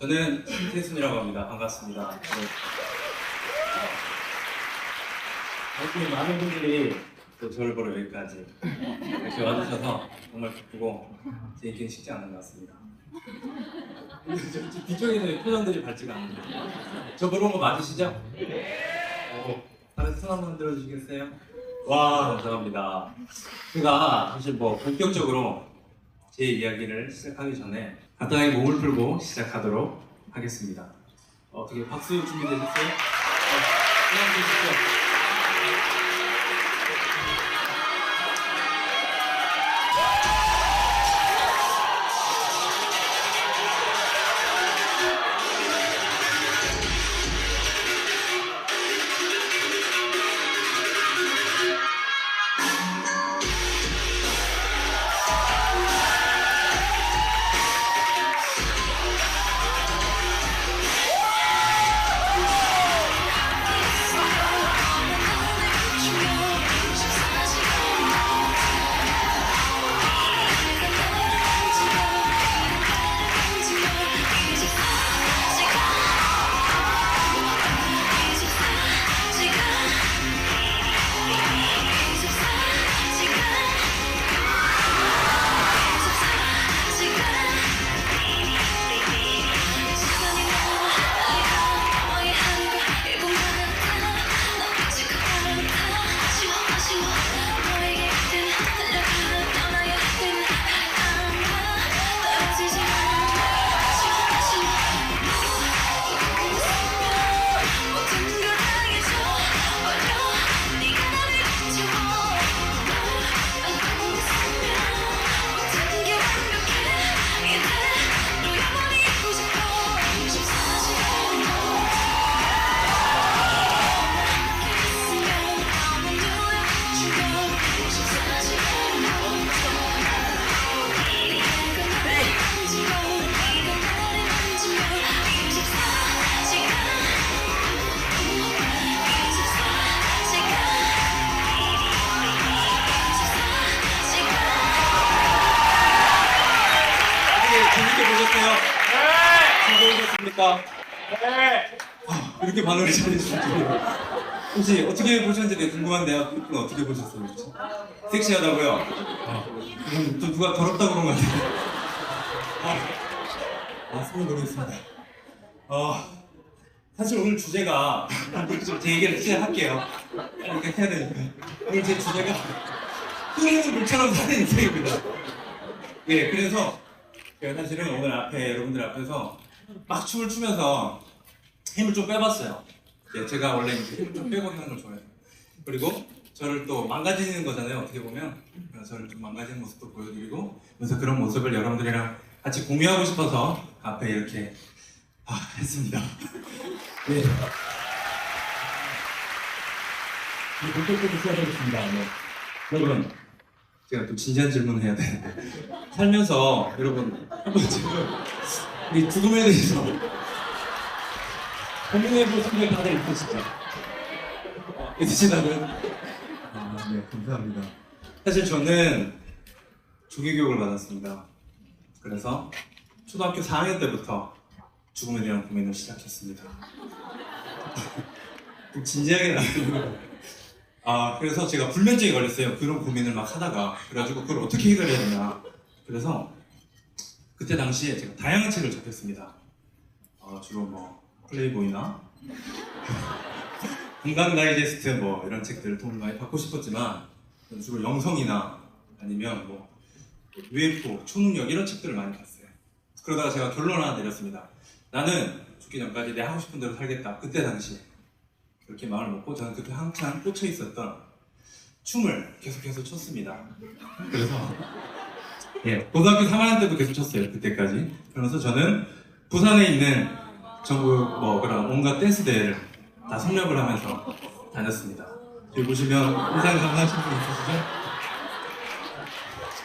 저는 신태순이라고 합니다. 반갑습니다. 네. 이렇게 많은 분들이 또 저를 보러 여기까지 이렇게 와주셔서 정말 기쁘고 제 인기는 쉽지 않은 것 같습니다. 저 뒤쪽에서 표정들이 밝지가 않은데 저 보러 온 거 맞으시죠? 어, 다른 손 한번 들어주시겠어요? 와 감사합니다. 제가 사실 뭐 본격적으로 제 이야기를 시작하기 전에 간단하게 몸을 풀고 시작하도록 하겠습니다. 어떻게 박수 준비되셨어요? 어, 그냥 주시죠. 네! 즐거우셨습니까? 네! 이렇게 반응을 잘해주실 줄은 혹시 어떻게 보셨는지 궁금한데요. 그분 어떻게 보셨어요? 혹시? 섹시하다고요? 아, 그럼 또 누가 더럽다고 그런 것 같아요. 아, 아 소문 모르겠습니다. 어, 사실 오늘 주제가 제 얘기를 시작할게요. 이렇게 해야 되니까. 오늘 제 주제가 흐르는 물처럼 사는 인생입니다. 예, 그래서 사실은 오늘 앞에 여러분들 앞에서 막 춤을 추면서 힘을 좀 빼봤어요. 예, 제가 원래 힘을 좀 빼고 하는 걸 좋아해요. 그리고 저를 또 망가지는 거잖아요. 어떻게 보면 저를 좀 망가지는 모습도 보여드리고 그래서 그런 모습을 여러분들이랑 같이 공유하고 싶어서 앞에 이렇게 아, 했습니다. 네. 네, 본격적으로 시작하겠습니다. 네. 여러분 제가 또 진지한 질문을 해야 되는데 살면서 여러분 한번 지금 우리 죽음에 대해서 고민해보신 게 다들 있으시죠? 있으시다고요? 아, 네, 감사합니다. 사실 저는 조기교육을 받았습니다. 그래서 초등학교 4학년 때부터 죽음에 대한 고민을 시작했습니다. 좀 진지하게 나왔는데 아, 그래서 제가 불면증에 걸렸어요. 그런 고민을 막 하다가. 그래가지고 그걸 어떻게 해결해야 되냐. 그래서 그때 당시에 제가 다양한 책을 접했습니다. 어, 주로 뭐, 플레이보이나 건강 다이제스트 뭐 이런 책들을 도움을 많이 받고 싶었지만 주로 영성이나 아니면 뭐 UFO, 초능력 이런 책들을 많이 봤어요. 그러다가 제가 결론 하나 내렸습니다. 나는 죽기 전까지 내 하고 싶은 대로 살겠다. 그때 당시에 그렇게 마음을 먹고 저는 그때 한창 꽂혀 있었던 춤을 계속해서 췄습니다. 그래서 예 고등학교 3학년 때도 계속 췄어요. 그때까지. 그러면서 저는 부산에 있는 전국 뭐 그런 온갖 댄스 대회를 다 섭렵을 하면서 다녔습니다. 여기 보시면 인상 감상하신 분 있으시죠?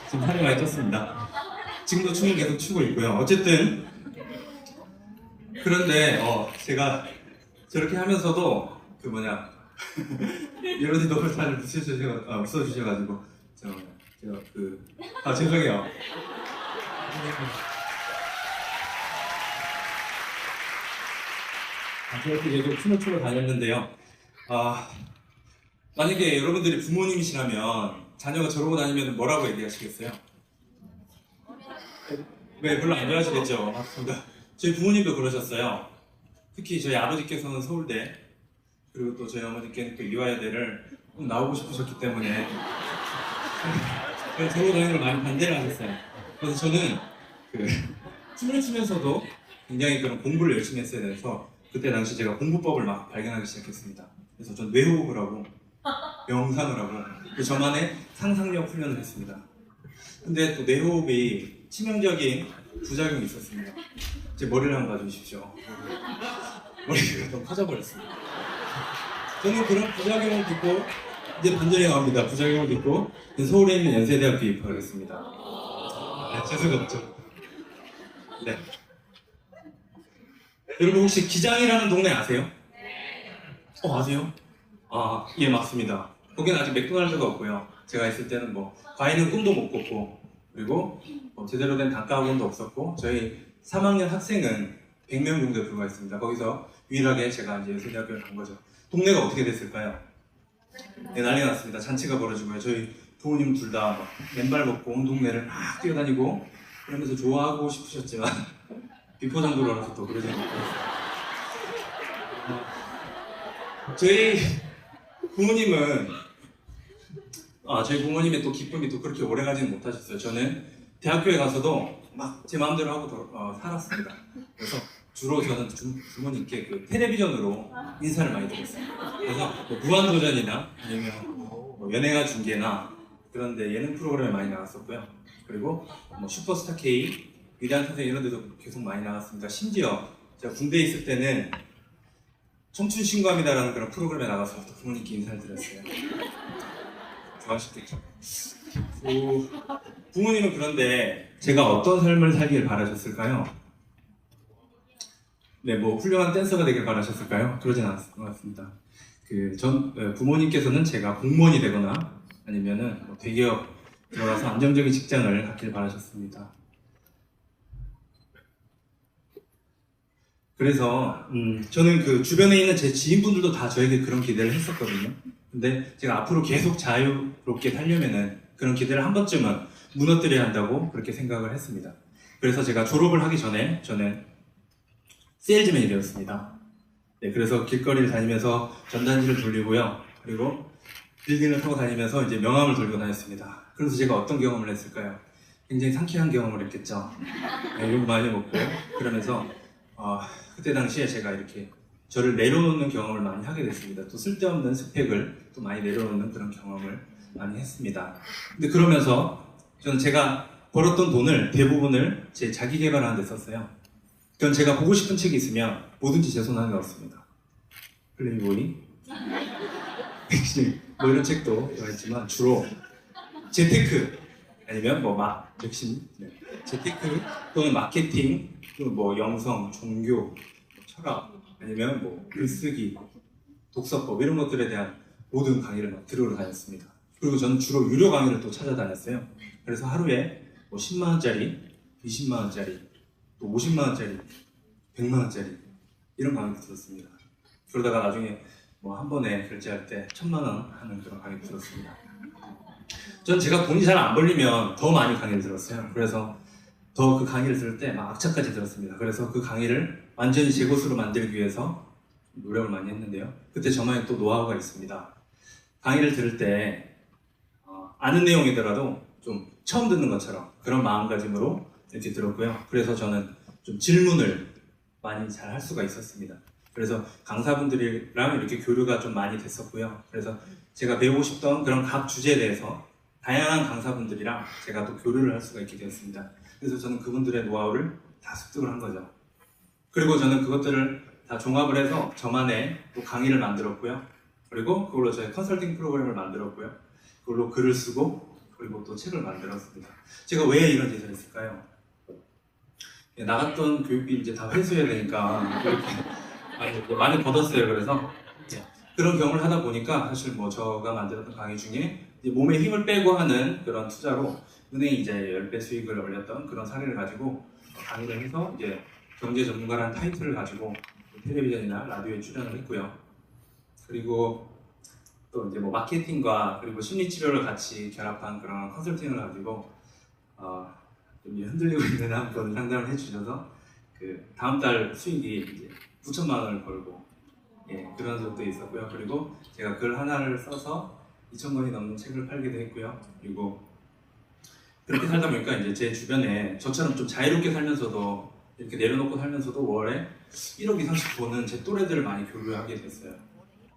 지금 살이 많이 쪘습니다. 지금도 춤을 계속 추고 있고요. 어쨌든 그런데 어 제가 저렇게 하면서도 그 뭐냐 여러분이 너무 잘 웃으셔 아, 웃어주셔가지고 제가 제가 그 아 죄송해요. 중학교 계속 춤을 추러 다녔는데요. 아, 만약에 여러분들이 부모님이시라면 자녀가 저러고 다니면 뭐라고 얘기하시겠어요? 네, 별로 안 좋아하시겠죠. 맞습니다. 저희 부모님도 그러셨어요. 특히 저희 아버지께서는 서울대, 그리고 또 저희 어머니께는 또 이화여대를 꼭 나오고 싶으셨기 때문에 다니는 걸 많이 반대를 하셨어요. 그래서 저는 그 춤을 추면서도 굉장히 그런 공부를 열심히 했어야 돼서 그때 당시 제가 공부법을 막 발견하기 시작했습니다. 그래서 전 뇌호흡을 하고 명상을 하고 그 저만의 상상력 훈련을 했습니다. 근데 또 뇌호흡이 치명적인 부작용이 있었습니다. 제 머리를 한번 봐주십시오. 머리가 좀 커져버렸습니다. 저는 그런 부작용을 듣고 이제 반전이 나옵니다. 부작용을 듣고 서울에 있는 연세대학교 입학을 했습니다. 아, 재수가 없죠. 네. 여러분 혹시 기장이라는 동네 아세요? 어 아세요? 아 예 맞습니다. 거기는 아직 맥도날드가 없고요. 제가 있을 때는 뭐 과일은 꿈도 못 꿨고 그리고 뭐 제대로 된 단과 학원도 없었고 저희 3학년 학생은 100명 정도에 불과했습니다. 거기서 유일하게 제가 이제 연세대학교를 간 거죠. 동네가 어떻게 됐을까요? 네, 난리 났습니다. 잔치가 벌어지고요. 저희 부모님 둘 다 맨발 걷고 온 동네를 막 뛰어다니고 그러면서 좋아하고 싶으셨지만 비포장도로라서 또 그러지 못했어요. 어, 저희 부모님은 아 저희 부모님의 또 기쁨이 또 그렇게 오래 가지는 못하셨어요. 저는 대학교에 가서도 막 제 마음대로 하고 도- 어, 살았습니다. 그래서 주로 저는 주, 부모님께 그 텔레비전으로 인사를 많이 드렸어요. 그래서 뭐 무한도전이나 아니면 뭐 연예가 중계나 그런데 예능 프로그램에 많이 나갔었고요. 그리고 뭐 슈퍼스타 K, 위대한 선생 이런 데도 계속 많이 나갔습니다. 심지어 제가 군대에 있을 때는 청춘 신고합니다라는 그런 프로그램에 나가서 또 부모님께 인사를 드렸어요. 좋아하셨겠죠? 그 부모님은 그런데 제가 어떤 삶을 살길 바라셨을까요? 네, 뭐 훌륭한 댄서가 되길 바라셨을까요? 그러진 않았을 것 같습니다. 그 전 부모님께서는 제가 공무원이 되거나 아니면은 뭐 대기업 들어가서 안정적인 직장을 갖길 바라셨습니다. 그래서 음, 저는 그 주변에 있는 제 지인분들도 다 저에게 그런 기대를 했었거든요. 근데 제가 앞으로 계속 자유롭게 살려면은 그런 기대를 한 번쯤은 무너뜨려야 한다고 그렇게 생각을 했습니다. 그래서 제가 졸업을 하기 전에 저는 세일즈맨이 되었습니다. 네, 그래서 길거리를 다니면서 전단지를 돌리고요. 그리고 빌딩을 타고 다니면서 이제 명함을 돌리고 다녔습니다. 그래서 제가 어떤 경험을 했을까요? 굉장히 상쾌한 경험을 했겠죠. 네, 욕 많이 먹고 그러면서 어, 그때 당시에 제가 이렇게 저를 내려놓는 경험을 많이 하게 됐습니다. 또 쓸데없는 스펙을 또 많이 내려놓는 그런 경험을 많이 했습니다. 근데 그러면서 저는 제가 벌었던 돈을 대부분을 제 자기 개발하는 데 썼어요. 그건 제가 보고 싶은 책이 있으면 뭐든지 제 손 안에 넣었습니다. 플레이보이, 백신, 뭐 이런 책도 좋아했지만 주로 재테크 아니면 뭐 막, 역시 네. 재테크 또는 마케팅 또는 뭐 영성, 종교, 뭐 철학 아니면 뭐 글쓰기, 독서법 이런 것들에 대한 모든 강의를 막 들으러 다녔습니다. 그리고 저는 주로 유료 강의를 또 찾아다녔어요. 그래서 하루에 뭐 10만 원짜리, 20만 원짜리, 또 50만 원짜리, 100만 원짜리 이런 강의도 들었습니다. 그러다가 나중에 뭐 한 번에 결제할 때 천만 원 하는 그런 강의 들었습니다. 전 제가 돈이 잘 안 벌리면 더 많이 강의를 들었어요. 그래서 더 그 강의를 들을 때 막 악착까지 들었습니다. 그래서 그 강의를 완전히 제 것으로 만들기 위해서 노력을 많이 했는데요. 그때 저만의 또 노하우가 있습니다. 강의를 들을 때 어, 아는 내용이더라도 좀 처음 듣는 것처럼 그런 마음가짐으로 이렇게 들었고요. 그래서 저는 좀 질문을 많이 잘 할 수가 있었습니다. 그래서 강사분들이랑 이렇게 교류가 좀 많이 됐었고요. 그래서 제가 배우고 싶던 그런 각 주제에 대해서 다양한 강사분들이랑 제가 또 교류를 할 수가 있게 되었습니다. 그래서 저는 그분들의 노하우를 다 습득을 한 거죠. 그리고 저는 그것들을 다 종합을 해서 저만의 또 강의를 만들었고요. 그리고 그걸로 저희 컨설팅 프로그램을 만들었고요. 그걸로 글을 쓰고 그리고 또 책을 만들었습니다. 제가 왜 이런 짓을 했을까요? 예, 나갔던 교육비 이제 다 회수해야 되니까 많이, 많이 걷었어요. 그래서 예, 그런 경험을 하다 보니까 사실 뭐 저가 만들었던 강의 중에 몸에 힘을 빼고 하는 그런 투자로 은행이 이제 10배 수익을 올렸던 그런 사례를 가지고 강의를 해서 이제 경제 전문가라는 타이틀을 가지고 텔레비전이나 라디오에 출연을 했고요. 그리고 또 이제 뭐 마케팅과 그리고 심리 치료를 같이 결합한 그런 컨설팅을 가지고 어, 좀 흔들리고 있는 한 분을 상담을 해주셔서 그 다음 달 수익이 이제 9천만 원을 벌고 예, 그런 적도 있었고요. 그리고 제가 글 하나를 써서 2천 권이 넘는 책을 팔기도 했고요. 그리고 그렇게 살다 보니까 이제 제 주변에 저처럼 좀 자유롭게 살면서도 이렇게 내려놓고 살면서도 월에 1억 이상씩 버는 제 또래들을 많이 교류하게 됐어요.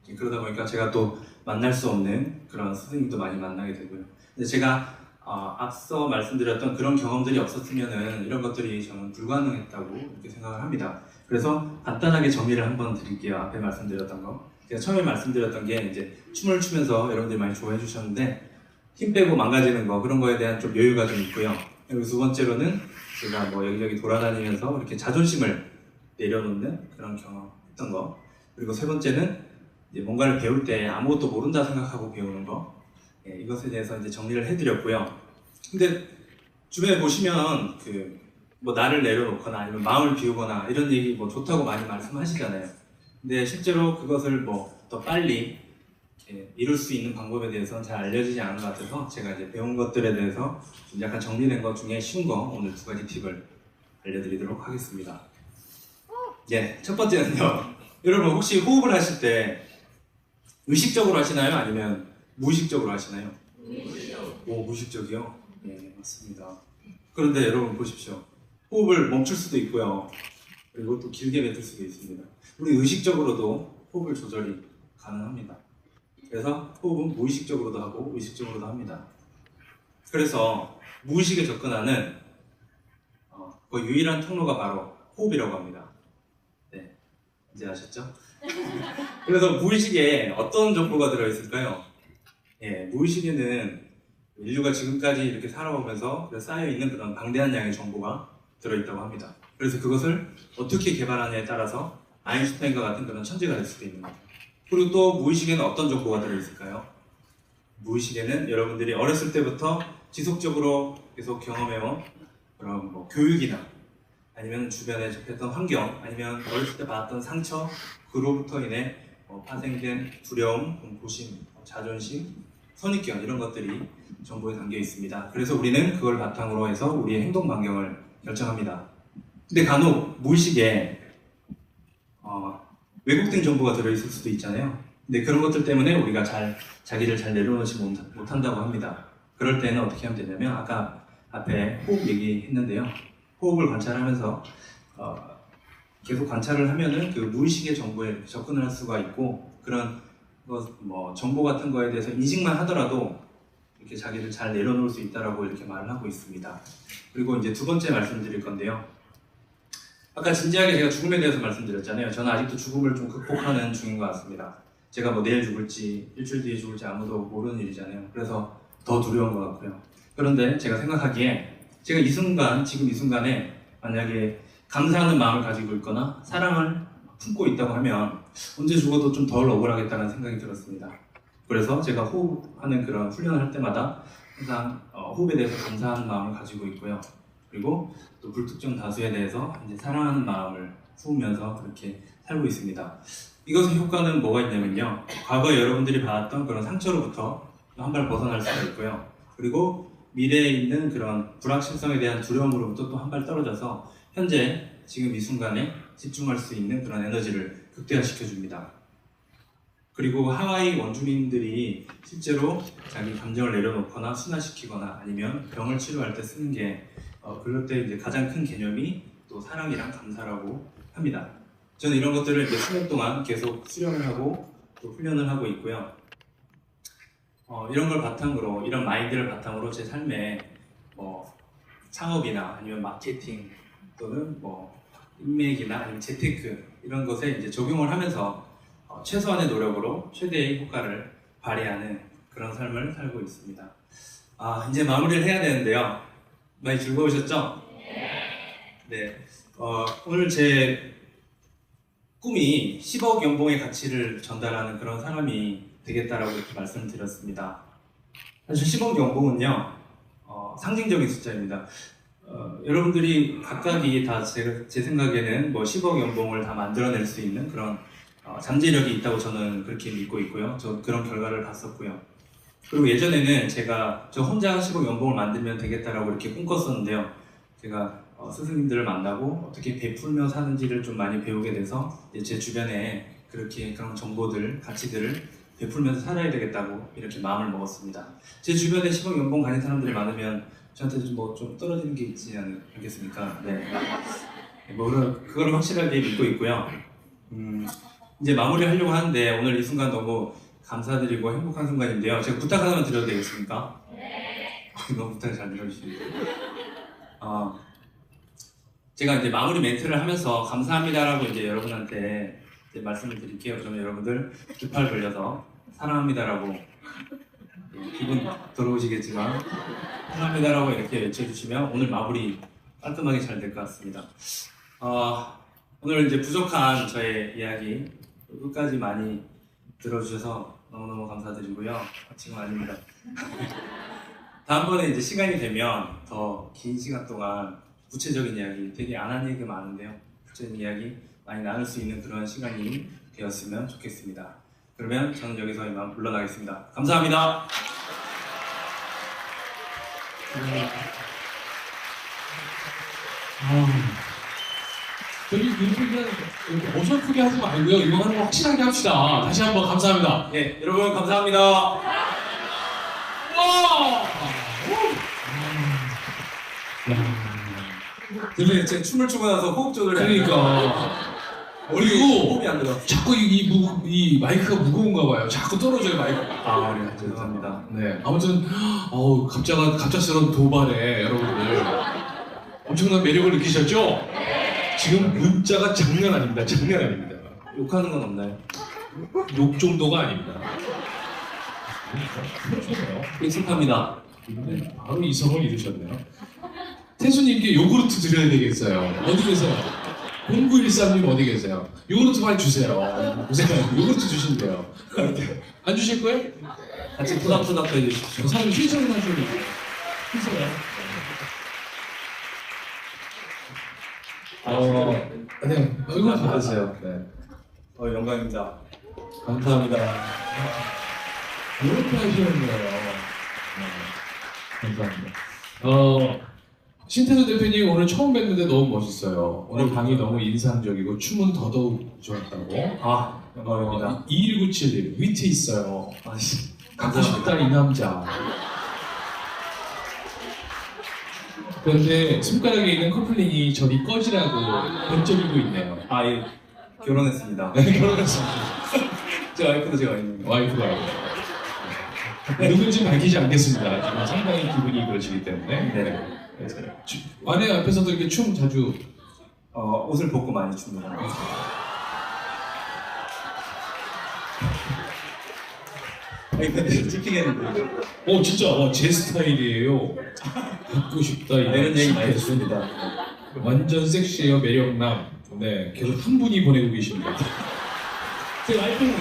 예, 그러다 보니까 제가 또 만날 수 없는 그런 스승님도 많이 만나게 되고요. 근데 제가 어, 앞서 말씀드렸던 그런 경험들이 없었으면은 이런 것들이 저는 불가능했다고 이렇게 생각을 합니다. 그래서 간단하게 정리를 한번 드릴게요. 앞에 말씀드렸던 거. 제가 처음에 말씀드렸던 게 이제 춤을 추면서 여러분들이 많이 좋아해 주셨는데 힘 빼고 망가지는 거 그런 거에 대한 좀 여유가 좀 있고요. 그리고 두 번째로는 제가 뭐 여기저기 돌아다니면서 이렇게 자존심을 내려놓는 그런 경험했던 거. 그리고 세 번째는 뭔가를 배울 때 아무것도 모른다 생각하고 배우는 거. 예, 이것에 대해서 이제 정리를 해드렸고요. 근데 주변에 보시면 그 뭐 나를 내려놓거나 아니면 마음을 비우거나 이런 얘기 뭐 좋다고 많이 말씀하시잖아요. 근데 실제로 그것을 뭐 더 빨리 이렇게 이룰 수 있는 방법에 대해서는 잘 알려지지 않은 것 같아서 제가 이제 배운 것들에 대해서 좀 약간 정리된 것 중에 쉬운 거 오늘 두 가지 팁을 알려드리도록 하겠습니다. 예, 첫 번째는요. 여러분 혹시 호흡을 하실 때 의식적으로 하시나요? 아니면 무의식적으로 하시나요? 오, 무의식적이요? 네, 맞습니다. 그런데 여러분 보십시오. 호흡을 멈출 수도 있고요. 그리고 또 길게 뱉을 수도 있습니다. 우리 의식적으로도 호흡을 조절이 가능합니다. 그래서 호흡은 무의식적으로도 하고 의식적으로도 합니다. 그래서 무의식에 접근하는 어, 그 유일한 통로가 바로 호흡이라고 합니다. 네, 이제 아셨죠? 그래서 무의식에 어떤 정보가 들어있을까요? 예, 무의식에는 인류가 지금까지 이렇게 살아오면서 쌓여 있는 그런 방대한 양의 정보가 들어있다고 합니다. 그래서 그것을 어떻게 개발하냐에 따라서 아인슈타인과 같은 그런 천재가 될 수도 있는 거죠. 그리고 또 무의식에는 어떤 정보가 들어있을까요? 무의식에는 여러분들이 어렸을 때부터 지속적으로 계속 경험해온 그런 뭐 교육이나 아니면 주변에 접했던 환경 아니면 어렸을 때 받았던 상처 그로부터 인해 어, 파생된 두려움, 공포심, 자존심, 선입견 이런 것들이 정보에 담겨 있습니다. 그래서 우리는 그걸 바탕으로 해서 우리의 행동 반경을 결정합니다. 근데 간혹 무의식에 어, 왜곡된 정보가 들어있을 수도 있잖아요. 근데 그런 것들 때문에 우리가 잘 자기를 잘 내려놓지 못- 못한다고 합니다. 그럴 때는 어떻게 하면 되냐면 아까 앞에 호흡 얘기했는데요. 호흡을 관찰하면서 어, 계속 관찰을 하면은 그 무의식의 정보에 접근을 할 수가 있고 그런 것, 뭐 정보 같은 거에 대해서 인식만 하더라도 이렇게 자기를 잘 내려놓을 수 있다라고 이렇게 말을 하고 있습니다. 그리고 이제 두 번째 말씀드릴 건데요. 아까 진지하게 제가 죽음에 대해서 말씀드렸잖아요. 저는 아직도 죽음을 좀 극복하는 중인 것 같습니다. 제가 뭐 내일 죽을지 일주일 뒤에 죽을지 아무도 모르는 일이잖아요. 그래서 더 두려운 것 같고요. 그런데 제가 생각하기에 제가 이 순간 지금 이 순간에 만약에 감사하는 마음을 가지고 있거나 사랑을 품고 있다고 하면 언제 죽어도 좀 덜 억울하겠다는 생각이 들었습니다. 그래서 제가 호흡하는 그런 훈련을 할 때마다 항상 어, 호흡에 대해서 감사하는 마음을 가지고 있고요. 그리고 또 불특정 다수에 대해서 이제 사랑하는 마음을 품으면서 그렇게 살고 있습니다. 이것의 효과는 뭐가 있냐면요. 과거에 여러분들이 받았던 그런 상처로부터 한 발 벗어날 수가 있고요. 그리고 미래에 있는 그런 불확실성에 대한 두려움으로부터 또 한 발 떨어져서 현재 지금 이 순간에 집중할 수 있는 그런 에너지를 극대화시켜 줍니다. 그리고 하와이 원주민들이 실제로 자기 감정을 내려놓거나 순화시키거나 아니면 병을 치료할 때 쓰는 게 어, 그럴 때 이제 가장 큰 개념이 또 사랑이랑 감사라고 합니다. 저는 이런 것들을 이제 수년 동안 계속 수련을 하고 또 훈련을 하고 있고요. 어, 이런 걸 바탕으로 이런 마인드를 바탕으로 제 삶에 뭐 창업이나 아니면 마케팅 또는 뭐 인맥이나 재테크 이런 것에 이제 적용을 하면서 어, 최소한의 노력으로 최대의 효과를 발휘하는 그런 삶을 살고 있습니다. 아 이제 마무리를 해야 되는데요. 많이 즐거우셨죠? 네. 어, 오늘 제 꿈이 10억 연봉의 가치를 전달하는 그런 사람이 되겠다라고 이렇게 말씀을 드렸습니다. 사실 10억 연봉은요, 어, 상징적인 숫자입니다. 어, 여러분들이 각각이 다 제, 제 생각에는 뭐 10억 연봉을 다 만들어낼 수 있는 그런 어, 잠재력이 있다고 저는 그렇게 믿고 있고요. 저 그런 결과를 봤었고요. 그리고 예전에는 제가 저 혼자 10억 연봉을 만들면 되겠다라고 이렇게 꿈꿨었는데요. 제가 어, 스승님들을 만나고 어떻게 베풀며 사는지를 좀 많이 배우게 돼서 제 주변에 그렇게 그런 정보들, 가치들을 베풀면서 살아야 되겠다고 이렇게 마음을 먹었습니다. 제 주변에 10억 연봉 가진 사람들이 많으면 저한테 뭐 좀 떨어지는 게 있지 않- 않겠습니까? 네. 뭐 그런 그걸 확실하게 믿고 있고요. 음, 이제 마무리 하려고 하는데 오늘 이 순간 너무 감사드리고 행복한 순간인데요. 제가 부탁 하나만 드려도 되겠습니까? 네. 너무 부탁을 잘 들어주시네요. 어, 제가 이제 마무리 멘트를 하면서 감사합니다라고 이제 여러분한테 이제 말씀을 드릴게요. 그러면 여러분들 두 팔 벌려서 사랑합니다라고 예, 기분 들어오시겠지만 사랑합니다라고 이렇게 외쳐주시면 오늘 마무리 깔끔하게 잘 될 것 같습니다. 어, 오늘 이제 부족한 저의 이야기 끝까지 많이 들어주셔서 너무너무 감사드리고요. 지금 아닙니다. 다음번에 이제 시간이 되면 더 긴 시간 동안 구체적인 이야기, 되게 안 한 얘기가 많은데요. 구체적인 이야기 많이 나눌 수 있는 그런 시간이 되었으면 좋겠습니다. 그러면 저는 여기서 이만 물러나겠습니다. 감사합니다. 아, 저기 이렇게 어설 프게 하지 말고요. 이거 하는 거 확실하게 합시다. 다시 한번 감사합니다. 네, 여러분 감사합니다. 와! 근데 제가 춤을 추고 나서 호흡 돼요. 그러니까 그리고 호흡이 안 들어. 자꾸 이, 이, 무, 이 마이크가 무거운가 봐요. 자꾸 떨어져요 마이크가. 아, 네, 죄송합니다. 네, 아무튼 어우 갑자가 갑작스러운 도발에 여러분들 엄청난 매력을 느끼셨죠? 지금 문자가 장난 아닙니다. 장난 아닙니다. 욕하는 건 없나요? 욕 정도가 아닙니다. 익숙합니다. 네, 바로 이성을 잃으셨네요. 태수님께 요구르트 드려야 되겠어요. 어디 계세요? 0913님 어디 계세요? 요구르트 많이 주세요. 보세요. 요구르트 주신대요. 안 주실 거예요? 같이 토닥토닥 해주십시오. 저 사람 신청을 하시는 신청을 어, 네, 이거 받으세요. 네. 어, 영광입니다. 감사합니다. 이렇게 하시는 거예요. 네, 감사합니다. 어, 신태수 대표님 오늘 처음 뵀는데 너무 멋있어요. 오늘 강의 너무 인상적이고 춤은 더더욱 좋았다고. 아, 영광입니다. 어, 2197님 위트 있어요. 아니, 갖고 싶다 이 남자. 그런데 손가락에 있는 커플링이 저리 꺼지라고 번쩍이고 있네요. 아, 예, 결혼했습니다. 네, 결혼했습니다. 제 와이프도 제가 있는 와이프가 누군지 밝히지 않겠습니다. 지금 상당히 기분이 그러시기 때문에. 네. 주- 아내 앞에서도 이렇게 춤 자주 어, 옷을 벗고 많이 춥니다. 아니, 근데 찍히겠는데. 어 진짜 와, 제 스타일이에요. 갖고 싶다 아, 이런 얘기 많이 듣습니다. 완전 섹시해요 매력남. 네 계속 한 분이 보내고 계십니다. 제 와이프는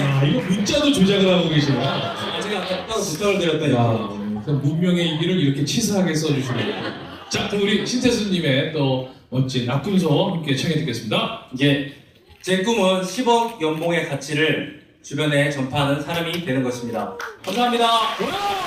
야 이거 문자도 조작을 하고 계시나? 아, 제가 아까 따로 부탁을 그 문명의 이기를 이렇게 치사하게 써주시네요. 자, 그럼 우리 신태수님의 또 멋진 낙군서 함께 청해 듣겠습니다. 이게 제 꿈은 10억 연봉의 가치를 주변에 전파하는 사람이 되는 것입니다. 감사합니다. 감사합니다.